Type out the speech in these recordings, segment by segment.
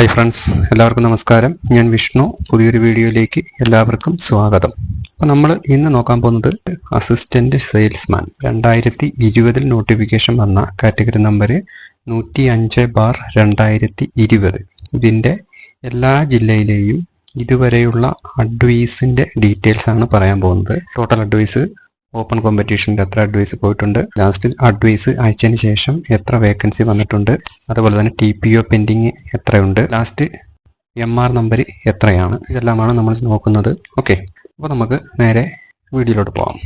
Hi friends എല്ലാവർക്കും നമസ്കാരം. ഞാൻ വിഷ്ണു. പുതിയൊരു വീഡിയോയിലേക്ക് എല്ലാവർക്കും സ്വാഗതം. അപ്പോൾ നമ്മൾ ഇന്ന് നോക്കാൻ പോകുന്നത് അസിസ്റ്റന്റ് സെയിൽസ്മാൻ രണ്ടായിരത്തി ഇരുപതിൽ നോട്ടിഫിക്കേഷൻ വന്ന കാറ്റഗറി നമ്പർ നൂറ്റി അഞ്ച് ബാർ രണ്ടായിരത്തി ഇരുപത് ഇതിന്റെ എല്ലാ ജില്ലയിലെയും ഇതുവരെയുള്ള അഡ്വൈസിന്റെ ഡീറ്റെയിൽസ് ആണ് പറയാൻ പോകുന്നത്. ടോട്ടൽ അഡ്വൈസ് ഓപ്പൺ കോമ്പറ്റീഷന്റെ എത്ര അഡ്വൈസ് പോയിട്ടുണ്ട്. ലാസ്റ്റ് അഡ്വൈസ് അയച്ചതിന് ശേഷം എത്ര വേക്കൻസി വന്നിട്ടുണ്ട്. അതുപോലെ തന്നെ ടി പി ഒ പെൻഡിങ് എത്രയുണ്ട്. ലാസ്റ്റ് എം ആർ നമ്പർ എത്രയാണ്. ഇതെല്ലാമാണ് നമ്മൾ നോക്കുന്നത്. ഓക്കെ അപ്പോൾ നമുക്ക് നേരെ വീഡിയോയിലോട്ട് പോകാം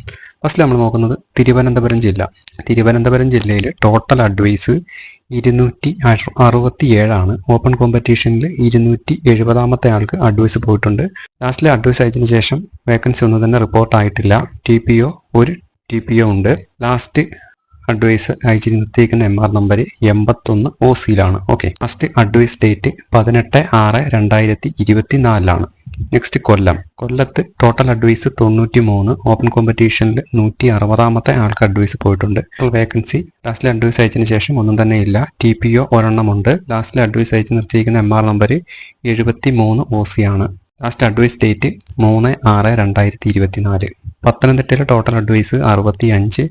ഫസ്റ്റ് നമ്മൾ നോക്കുന്നത് തിരുവനന്തപുരം ജില്ല. തിരുവനന്തപുരം ജില്ലയിൽ ടോട്ടൽ അഡ്വൈസ് ഇരുന്നൂറ്റി അറുപത്തി ഏഴാണ് ഓപ്പൺ കോമ്പറ്റീഷനിൽ ഇരുന്നൂറ്റി എഴുപതാമത്തെ ആൾക്ക് അഡ്വൈസ് പോയിട്ടുണ്ട്. ലാസ്റ്റിലെ അഡ്വൈസ് അയച്ചതിന് ശേഷം വേക്കൻസി ഒന്നും തന്നെ റിപ്പോർട്ട് ആയിട്ടില്ല. ടി പി ഒ ഒരു ടി പി ഒ ഉണ്ട്. ലാസ്റ്റ് അഡ്വൈസ് അയച്ചിരുന്നത്തേക്കുന്ന എം ആർ നമ്പർ എൺപത്തൊന്ന് ഒ സിയിലാണ് ഓക്കെ ഫസ്റ്റ് അഡ്വൈസ് ഡേറ്റ് പതിനെട്ട് ആറ് രണ്ടായിരത്തി ഇരുപത്തി നാലിലാണ് നെക്സ്റ്റ് കൊല്ലം. കൊല്ലത്ത് ടോട്ടൽ അഡ്വൈസ് തൊണ്ണൂറ്റി മൂന്ന് ഓപ്പൺ കോമ്പറ്റീഷനിൽ നൂറ്റി അറുപതാമത്തെ ആൾക്ക് അഡ്വൈസ് പോയിട്ടുണ്ട്. വേക്കൻസി ലാസ്റ്റിൽ അഡ്വൈസ് അയച്ചതിന് ശേഷം ഒന്നും തന്നെ ഇല്ല. ടി പി ഒ ഒരെണ്ണമുണ്ട് ലാസ്റ്റിൽ അഡ്വൈസ് അയച്ച് നിർത്തിയിരിക്കുന്ന എം ആർ നമ്പർ എഴുപത്തി മൂന്ന് ഒ സി ആണ്. ലാസ്റ്റ് അഡ്വൈസ് ഡേറ്റ് മൂന്ന് ആറ് രണ്ടായിരത്തി ഇരുപത്തിനാല്. പത്തനംതിട്ടയിലെ ടോട്ടൽ അഡ്വൈസ് അറുപത്തി അഞ്ച്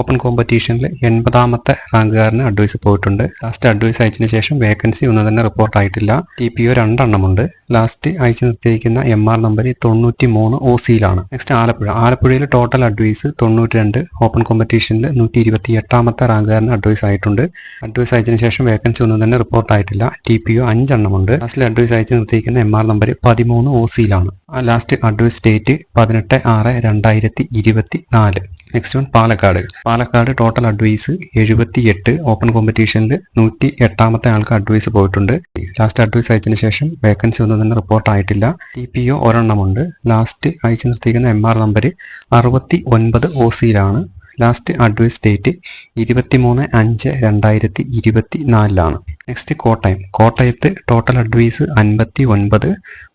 ഓപ്പൺ കോമ്പറ്റീഷനിൽ എൺപതാമത്തെ റാങ്കുകാരന് അഡ്വൈസ് പോയിട്ടുണ്ട്. ലാസ്റ്റ് അഡ്വൈസ് അയച്ചതിന് ശേഷം വേക്കൻസി ഒന്നും തന്നെ റിപ്പോർട്ട് ആയിട്ടില്ല. ടി പി ഒ രണ്ടെണ്ണമുണ്ട്. ലാസ്റ്റ് അയച്ചു നിർത്തിയിരിക്കുന്ന എം ആർ നമ്പർ തൊണ്ണൂറ്റി മൂന്ന് ഒ സിയിലാണ് നെക്സ്റ്റ് ആലപ്പുഴ. ആലപ്പുഴയിൽ ടോട്ടൽ അഡ്വൈസ് തൊണ്ണൂറ്റി രണ്ട് ഓപ്പൺ കോമ്പറ്റീഷനിൽ നൂറ്റി ഇരുപത്തി എട്ടാമത്തെ റാങ്കുകാരന് അഡ്വൈസ് ആയിട്ടുണ്ട്. അഡ്വൈസ് അയച്ചതിന് ശേഷം വേക്കൻസി ഒന്നും തന്നെ റിപ്പോർട്ട് ആയിട്ടില്ല. ടി പി ഒ അഞ്ചെണ്ണമുണ്ട്. ലാസ്റ്റിൽ അഡ്വൈസ് അയച്ചു നിർത്തിയിരിക്കുന്ന എം ആർ നമ്പർ പതിമൂന്ന് ഒ സിയിലാണ് ലാസ്റ്റ് അഡ്വൈസ് ഡേറ്റ് പതിനെട്ട് ആറ് രണ്ടായിരത്തി ഇരുപത്തി നാല് next one Palakkad. Palakkad total advice എഴുപത്തി എട്ട് ഓപ്പൺ കോമ്പറ്റീഷനിൽ നൂറ്റി എട്ടാമത്തെ ആൾക്ക് അഡ്വൈസ് പോയിട്ടുണ്ട്. ലാസ്റ്റ് അഡ്വൈസ് അയച്ചതിന് ശേഷം വേക്കൻസി ഒന്നും തന്നെ റിപ്പോർട്ട് ആയിട്ടില്ല. ടി പി ഒ ഒരെണ്ണമുണ്ട്. ലാസ്റ്റ് അയച്ചു നിർത്തിയിരിക്കുന്ന എം ആർ നമ്പർ അറുപത്തി ഒൻപത് ഒ സിയിലാണ് ലാസ്റ്റ് അഡ്വൈസ് ഡേറ്റ് ഇരുപത്തി മൂന്ന് അഞ്ച് രണ്ടായിരത്തി ഇരുപത്തി നാലിലാണ് നെക്സ്റ്റ് കോട്ടയം. കോട്ടയത്ത് ടോട്ടൽ അഡ്വൈസ് അൻപത്തി ഒൻപത്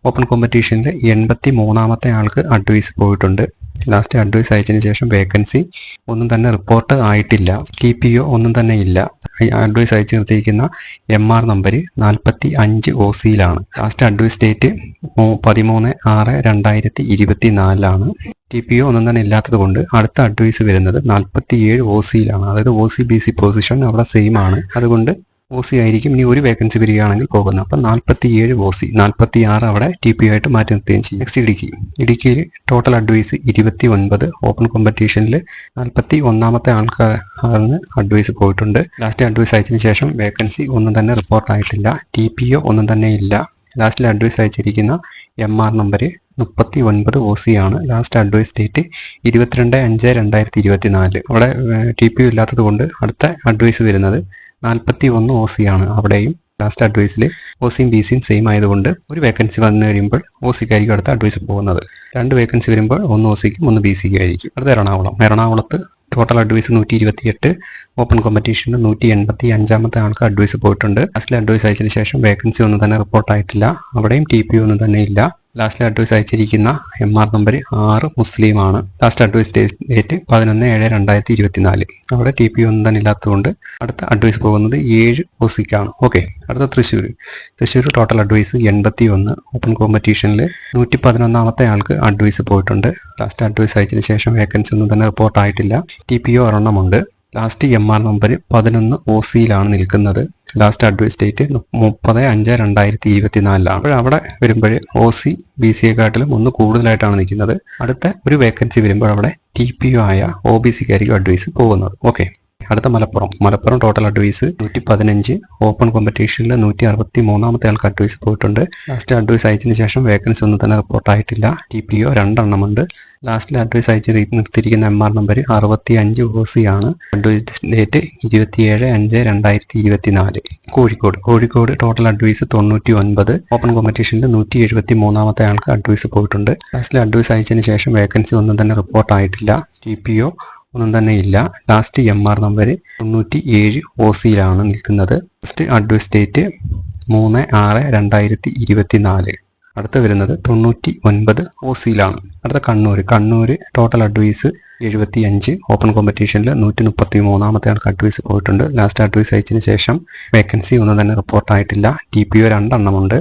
ഓപ്പൺ കോമ്പറ്റീഷനിൽ എൺപത്തി മൂന്നാമത്തെ ആൾക്ക് അഡ്വൈസ് പോയിട്ടുണ്ട്. ലാസ്റ്റ് അഡ്വൈസ് അയച്ചതിന് ശേഷം വേക്കൻസി ഒന്നും തന്നെ റിപ്പോർട്ട് ആയിട്ടില്ല. ടി പി ഒ ഒന്നും തന്നെ ഇല്ല. അഡ്വൈസ് അയച്ചു നിർത്തിയിരിക്കുന്ന എം ആർ നമ്പർ നാൽപ്പത്തി അഞ്ച് ഒ സിയിലാണ് ലാസ്റ്റ് അഡ്വൈസ് ഡേറ്റ് പതിമൂന്ന് ആറ് രണ്ടായിരത്തി ഇരുപത്തി നാലിലാണ് ടി പി ഒ ഒന്നും തന്നെ ഇല്ലാത്തത് കൊണ്ട് അടുത്ത അഡ്വൈസ് വരുന്നത് നാൽപ്പത്തി ഏഴ് ഒ സിയിലാണ് അതായത് O C B C position അവിടെ സെയിം ആണ്. അതുകൊണ്ട് ഒ സി ആയിരിക്കും ഇനി ഒരു വേക്കൻസി വരികയാണെങ്കിൽ പോകുന്നത്. അപ്പം നാൽപ്പത്തി ഏഴ് ഒ സി നാൽപ്പത്തി ആറ് അവിടെ ടി പി ആയിട്ട് മാറ്റി നിർത്തുകയും ചെയ്യും. നെക്സ്റ്റ് ഇടുക്കി. ഇടുക്കിയിൽ ടോട്ടൽ അഡ്വൈസ് ഇരുപത്തി ഒൻപത് ഓപ്പൺ കോമ്പറ്റീഷനിൽ നാൽപ്പത്തി ഒന്നാമത്തെ ആൾക്കാരാണ് അഡ്വൈസ് പോയിട്ടുണ്ട്. ലാസ്റ്റ് അഡ്വൈസ് അയച്ചതിന് ശേഷം വേക്കൻസി ഒന്നും തന്നെ റിപ്പോർട്ട് ആയിട്ടില്ല. ടി പി ഒ ഒന്നും തന്നെ ഇല്ല. ലാസ്റ്റിൽ അഡ്വൈസ് അയച്ചിരിക്കുന്ന എം ആർ നമ്പർ മുപ്പത്തി ഒൻപത് ഒ സി ആണ്. ലാസ്റ്റ് അഡ്വൈസ് ഡേറ്റ് ഇരുപത്തിരണ്ട് അഞ്ച് രണ്ടായിരത്തി ഇരുപത്തി നാല് അവിടെ ടി പി ഇല്ലാത്തത് കൊണ്ട് അടുത്ത അഡ്വൈസ് വരുന്നത് നാൽപ്പത്തി ഒന്ന് ഒ സി ആണ്. അവിടെയും ലാസ്റ്റ് അഡ്വൈസിൽ ഒ സിയും ബി സിയും സെയിം ആയതുകൊണ്ട് ഒരു വേക്കൻസി വന്നു കഴിയുമ്പോൾ ഒ സിക്കായിരിക്കും അടുത്ത അഡ്വൈസ് പോകുന്നത്. രണ്ട് വേക്കൻസി വരുമ്പോൾ ഒന്ന് ഒ സിക്കും ഒന്ന് ബി സിക്കും ആയിരിക്കും. അടുത്ത എറണാകുളം. എറണാകുളത്ത് ടോട്ടൽ അഡ്വൈസ് നൂറ്റി ഇരുപത്തി എട്ട് ഓപ്പൺ കോമ്പറ്റീഷന് നൂറ്റി എൺപത്തി അഞ്ചാമത്തെ ആൾക്ക് അഡ്വൈസ് പോയിട്ടുണ്ട്. ലാസ്റ്റിൽ അഡ്വൈസ് അയച്ചതിന് ശേഷം വേക്കൻസി ഒന്നും തന്നെ റിപ്പോർട്ട് ആയിട്ടില്ല. അവിടെയും ടി പി ഒന്നും തന്നെ ഇല്ല. ലാസ്റ്റ് അഡ്വൈസ് അയച്ചിരിക്കുന്ന എം ആർ നമ്പർ ആറ് മുസ്ലിമാണ്. ലാസ്റ്റ് അഡ്വൈസ് ഡേറ്റ് പതിനൊന്ന് ഏഴ് രണ്ടായിരത്തി ഇരുപത്തിനാല്. അവിടെ ടി പി ഒന്നും തന്നെ ഇല്ലാത്തതുകൊണ്ട് അടുത്ത അഡ്വൈസ് പോകുന്നത് ഏഴ് ഒസിക്കാണ് ഓക്കെ അടുത്ത തൃശ്ശൂർ തൃശ്ശൂർ ടോട്ടൽ അഡ്വൈസ് എൺപത്തി ഒന്ന് ഓപ്പൺ കോമ്പറ്റീഷനിൽ നൂറ്റി പതിനൊന്നാമത്തെ ആൾക്ക് അഡ്വൈസ് പോയിട്ടുണ്ട്. ലാസ്റ്റ് അഡ്വൈസ് അയച്ചതിന് ശേഷം വേക്കൻസി ഒന്നും തന്നെ റിപ്പോർട്ട് ആയിട്ടില്ല. ടി പി ഒ ഒരെണ്ണമുണ്ട്. ലാസ്റ്റ് എം ആർ നമ്പർ പതിനൊന്ന് ഒ സിയിലാണ് നിൽക്കുന്നത്. ലാസ്റ്റ് അഡ്വൈസ് ഡേറ്റ് മുപ്പത് അഞ്ച് രണ്ടായിരത്തി ഇരുപത്തിനാലിലാണ് അപ്പോൾ അവിടെ വരുമ്പോൾ ഒ സി ബി സിയെക്കാട്ടിലും ഒന്ന് കൂടുതലായിട്ടാണ് നിൽക്കുന്നത്. അടുത്ത ഒരു വേക്കൻസി വരുമ്പോൾ അവിടെ ടി പി ഒ ആയ ഒ ബി സിക്കായിരിക്കും അഡ്വൈസ് പോകുന്നത്. ഓക്കെ അടുത്ത മലപ്പുറം. മലപ്പുറം ടോട്ടൽ അഡ്വൈസ് നൂറ്റി പതിനഞ്ച് ഓപ്പൺ കോമ്പറ്റീഷനിൽ നൂറ്റി അറുപത്തി മൂന്നാമത്തെ ആൾക്ക് അഡ്വൈസ് പോയിട്ടുണ്ട്. ലാസ്റ്റ് അഡ്വൈസ് അയച്ചതിന് ശേഷം വേക്കൻസി ഒന്നും തന്നെ റിപ്പോർട്ട് ആയിട്ടില്ല. ടി പി ഒ രണ്ടെണ്ണമുണ്ട്. ലാസ്റ്റിൽ അഡ്വൈസ് അയച്ച് നിർത്തിയിരിക്കുന്ന എം ആർ നമ്പർ അറുപത്തി അഞ്ച് ഒ സി ആണ്. അഡ്വൈസ് ഡേറ്റ് ഇരുപത്തിയേഴ് അഞ്ച് രണ്ടായിരത്തി ഇരുപത്തി നാല് കോഴിക്കോട്. കോഴിക്കോട് ടോട്ടൽ അഡ്വൈസ് തൊണ്ണൂറ്റി ഒൻപത് ഓപ്പൺ കോമ്പറ്റീഷനിൽ നൂറ്റി എഴുപത്തി മൂന്നാമത്തെ ആൾക്ക് അഡ്വൈസ് പോയിട്ടുണ്ട്. ലാസ്റ്റിൽ അഡ്വൈസ് അയച്ചതിന് ശേഷം വേക്കൻസി ഒന്നും തന്നെ റിപ്പോർട്ട് ആയിട്ടില്ല. ടി പി ഒ ഒന്നും തന്നെ ഇല്ല. ലാസ്റ്റ് എം ആർ നമ്പർ തൊണ്ണൂറ്റി ഏഴ് ഒ സിയിലാണ് നിൽക്കുന്നത്. ഫസ്റ്റ് അഡ്വൈസ് ഡേറ്റ് മൂന്ന് ആറ് രണ്ടായിരത്തി ഇരുപത്തി നാല് അടുത്ത വരുന്നത് തൊണ്ണൂറ്റി ഒൻപത് ഒ സിയിലാണ് അടുത്ത കണ്ണൂർ. കണ്ണൂർ ടോട്ടൽ അഡ്വൈസ് എഴുപത്തി അഞ്ച് ഓപ്പൺ കോമ്പറ്റീഷനിൽ നൂറ്റി മുപ്പത്തി മൂന്നാമത്തെ ആൾക്ക് അഡ്വൈസ് പോയിട്ടുണ്ട്. ലാസ്റ്റ് അഡ്വൈസ് അയച്ചതിന് ശേഷം വേക്കൻസി ഒന്നും തന്നെ റിപ്പോർട്ടായിട്ടില്ല ടി പി ഒ രണ്ടെണ്ണമുണ്ട്.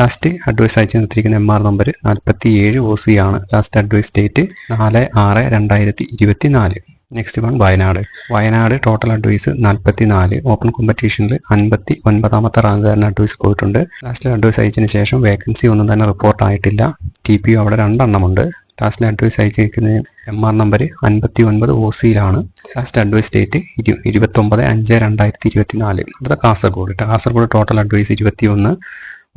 ലാസ്റ്റ് അഡ്വൈസ് അയച്ചു നിർത്തിയിരിക്കുന്ന എം ആർ നമ്പർ നാൽപ്പത്തി ഏഴ് ഒ സി ആണ്. ലാസ്റ്റ് അഡ്വൈസ് ഡേറ്റ് നാല് ആറ് രണ്ടായിരത്തി ഇരുപത്തി നാല് next one Wayanad. Wayanad total advice നാൽപ്പത്തി നാല് ഓപ്പൺ കോമ്പറ്റീഷനിൽ അൻപത്തി ഒൻപതാമത്തെ റാങ്കുകാരൻ അഡ്വൈസ് പോയിട്ടുണ്ട്. ലാസ്റ്റിൽ അഡ്വൈസ് അയച്ചതിന് ശേഷം വേക്കൻസി ഒന്നും തന്നെ റിപ്പോർട്ട് ആയിട്ടില്ല. ടി പി അവിടെ രണ്ടെണ്ണമുണ്ട് ലാസ്റ്റിൽ അഡ്വൈസ് അയച്ചിരിക്കുന്നത് എം ആർ നമ്പർ അൻപത്തി ഒൻപത് ഒ സിയിലാണ് ലാസ്റ്റ് അഡ്വൈസ് ഡേറ്റ് ഇരു ഇരുപത്തൊമ്പത് അഞ്ച് രണ്ടായിരത്തി ഇരുപത്തി നാല് അടുത്ത കാസർഗോഡ്. കാസർഗോഡ് ടോട്ടൽ അഡ്വൈസ് ഇരുപത്തി ഒന്ന്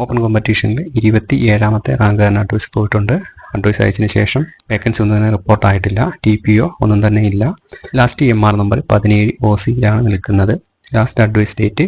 ഓപ്പൺ കോമ്പറ്റീഷനിൽ ഇരുപത്തി ഏഴാമത്തെ റാങ്കുകാരന് അഡ്വൈസ് പോയിട്ടുണ്ട്. അഡ്വൈസ് അയച്ചതിന് ശേഷം വേക്കൻസി ഒന്നും തന്നെ റിപ്പോർട്ട് ആയിട്ടില്ല. ടി പി ഒ ഒന്നും തന്നെ ഇല്ല. ലാസ്റ്റ് എം ആർ നമ്പർ പതിനേഴ് ഒ സിയിലാണ് നിൽക്കുന്നത്. ലാസ്റ്റ് അഡ്വൈസ് ഡേറ്റ്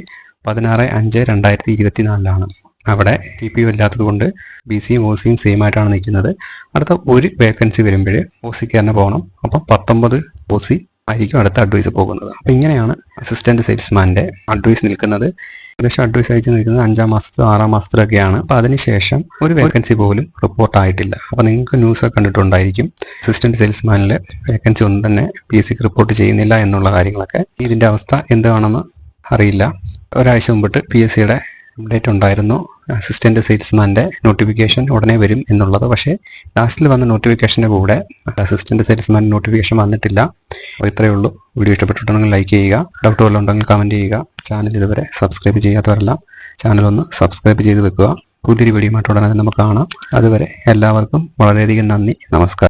പതിനാറ് അഞ്ച് രണ്ടായിരത്തി ഇരുപത്തി നാലിലാണ് അവിടെ ടി പി ഒ ഇല്ലാത്തത് കൊണ്ട് ബി സിയും ഒ സിയും സെയിം ആയിട്ടാണ് നിൽക്കുന്നത്. അടുത്ത ഒരു വേക്കൻസി വരുമ്പോൾ ഒ സിക്ക് തന്നെ പോകണം. അപ്പം പത്തൊമ്പത് ഒ സി ആയിരിക്കും അടുത്ത അഡ്വൈസ് പോകുന്നത്. അപ്പം ഇങ്ങനെയാണ് അസിസ്റ്റന്റ് സെയിൽസ്മാന്റെ അഡ്വൈസ് നിൽക്കുന്നത്. ഏകദേശം അഡ്വൈസ് അയച്ച് നിൽക്കുന്നത് അഞ്ചാം മാസത്തിലോ ആറാം മാസത്തിലൊക്കെയാണ്. അപ്പോൾ അതിനുശേഷം ഒരു വേക്കൻസി പോലും റിപ്പോർട്ട് ആയിട്ടില്ല. അപ്പോൾ നിങ്ങൾക്ക് ന്യൂസ് കണ്ടിട്ടുണ്ടായിരിക്കും. അസിസ്റ്റന്റ് സെയിൽസ്മാനിൽ വേക്കൻസി ഒന്നും തന്നെ പി എസ് സിക്ക് റിപ്പോർട്ട് ചെയ്യുന്നില്ല എന്നുള്ള കാര്യങ്ങളൊക്കെ. ഇതിന്റെ അവസ്ഥ എന്താണെന്ന് അറിയില്ല. ഒരാഴ്ച മുമ്പിട്ട് പി എസ് സിയുടെ അപ്ഡേറ്റ് ഉണ്ടായിരുന്നു. അസിസ്റ്റന്റ് സെയിൽസ്മാന്റെ നോട്ടിഫിക്കേഷൻ ഉടനെ വരും എന്നുള്ളത്. പക്ഷേ ലാസ്റ്റിൽ വന്ന നോട്ടിഫിക്കേഷന്റെ കൂടെ അസിസ്റ്റന്റ് സെയിൽസ്മാൻ നോട്ടിഫിക്കേഷൻ വന്നിട്ടില്ല. അപ്പോൾ ഇത്രയേ ഉള്ളൂ. വീഡിയോ ഇഷ്ടപ്പെട്ടിട്ടുണ്ടെങ്കിൽ ലൈക്ക് ചെയ്യുക. ഡൗട്ട് വല്ലതും ഉണ്ടെങ്കിൽ കമന്റ് ചെയ്യുക. ചാനൽ ഇതുവരെ സബ്സ്ക്രൈബ് ചെയ്യാത്തവരെല്ലാം. ചാനൽ ഒന്ന് സബ്സ്ക്രൈബ് ചെയ്ത് വെക്കുക. പുതിയൊരു വീഡിയോ ഉടനെ നമുക്ക് കാണാം. അതുവരെ എല്ലാവർക്കും വളരെയധികം നന്ദി. നമസ്കാരം.